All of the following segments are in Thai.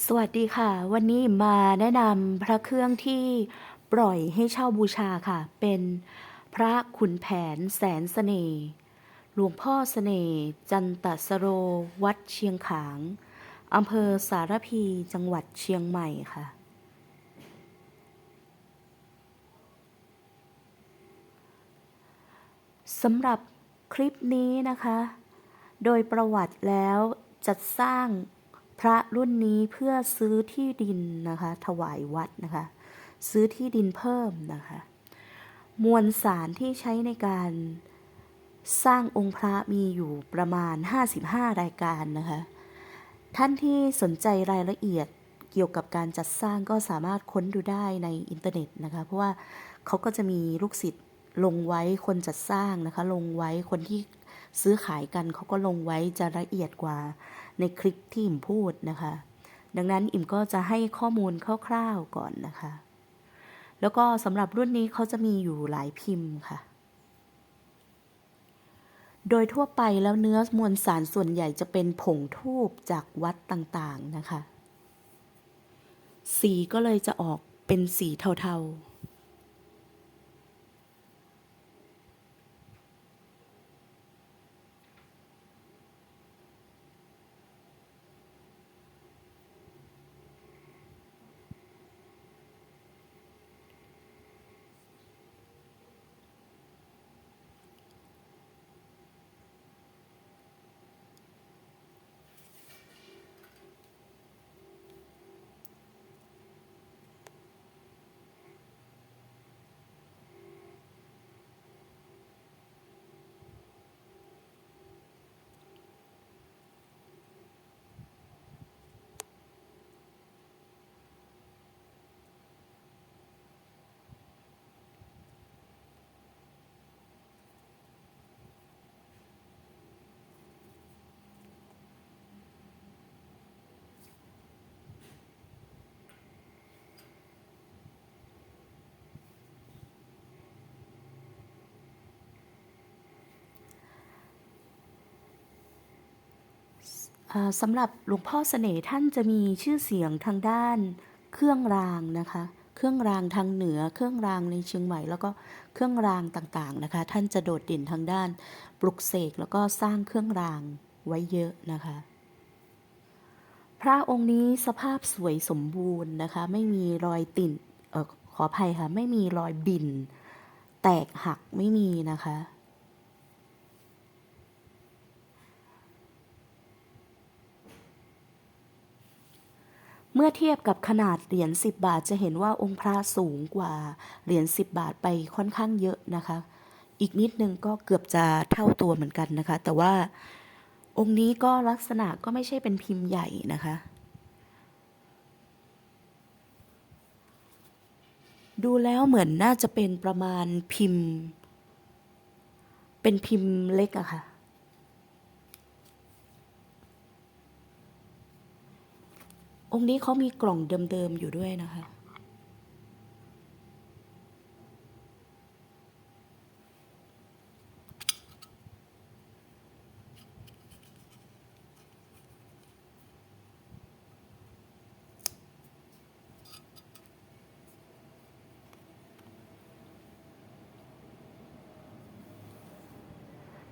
สวัสดีค่ะ วันนี้มาแนะนำพระเครื่องที่ปล่อยให้เช่าบูชาค่ะ เป็นพระขุนแผนแสนเสน่ห์หลวงพ่อเสน่ห์จันตสโร วัดเชียงขางอำเภอสารพีจังหวัดเชียงใหม่ค่ะ สำหรับคลิปนี้นะคะ โดยประวัติแล้วจัดสร้าง พระรุ่นนี้เพื่อซื้อที่ดินนะคะ ถวายวัดนะคะ ซื้อที่ดินเพิ่มนะคะ มวลสารที่ใช้ในการสร้างองค์พระมีอยู่ประมาณ 55 รายการนะคะ ท่านที่สนใจรายละเอียดเกี่ยวกับการจัดสร้างก็สามารถค้นดูได้ในอินเทอร์เน็ตนะคะ เพราะว่าเขาก็จะมีลูกศิษย์ลงไว้คนจัดสร้างนะคะ ลงไว้คนที่ ซื้อขายกันเขาก็ลงไว้จะละเอียดกว่าในคลิปที่อิ่มพูดนะคะ ดังนั้นอิ่มก็จะให้ข้อมูลคร่าวๆก่อนนะคะ แล้วก็สำหรับรุ่นนี้เขาจะมีอยู่หลายพิมพ์ค่ะ โดยทั่วไปแล้วเนื้อมวลสารส่วนใหญ่จะเป็นผงทูบจากวัดต่างๆนะคะ สีก็เลยจะออกเป็นสีเทาๆ สำหรับหลวงพ่อเสน่ห์ท่านจะมีชื่อเสียงทางด้านเครื่องรางนะคะ เครื่องรางทางเหนือ เครื่องรางในเชียงใหม่ แล้วก็เครื่องรางต่างๆนะคะ ท่านจะโดดเด่นทางด้านปลุกเสกแล้วก็สร้างเครื่องรางไว้เยอะนะคะ พระองค์นี้สภาพสวยสมบูรณ์นะคะ ไม่มีรอยติ่นออขออภัยค่ะ ไม่มีรอยบิน แตกหักไม่มีนะคะ เมื่อเทียบกับขนาดเหรียญ10 บาทจะเห็นว่าองค์พระสูงกว่าเหรียญ10 บาทไปค่อนข้างเยอะนะคะ อีกนิดนึงก็เกือบจะเท่าตัวเหมือนกันนะคะ แต่ว่าองค์นี้ก็ลักษณะก็ไม่ใช่เป็นพิมพ์ใหญ่นะคะ ดูแล้วเหมือนน่าจะเป็นประมาณพิมพ์ เป็นพิมพ์เล็กอะค่ะ องค์นี้เขามีกล่องเดิมๆอยู่ด้วยนะคะ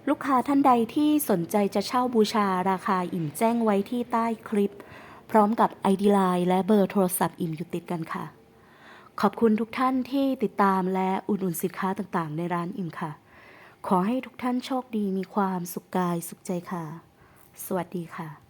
ลูกค้าท่านใดที่สนใจจะเช่าบูชาราคาอิ่มแจ้งไว้ที่ใต้คลิป พร้อมกับ ID Line และเบอร์โทรศัพท์อิ่มอยู่ติดกันค่ะ ขอบคุณทุกท่านที่ติดตามและอุดหนุนสินค้าต่างๆ ในร้านอิ่มค่ะ ขอให้ทุกท่านโชคดีมีความสุขกายสุขใจค่ะ สวัสดีค่ะ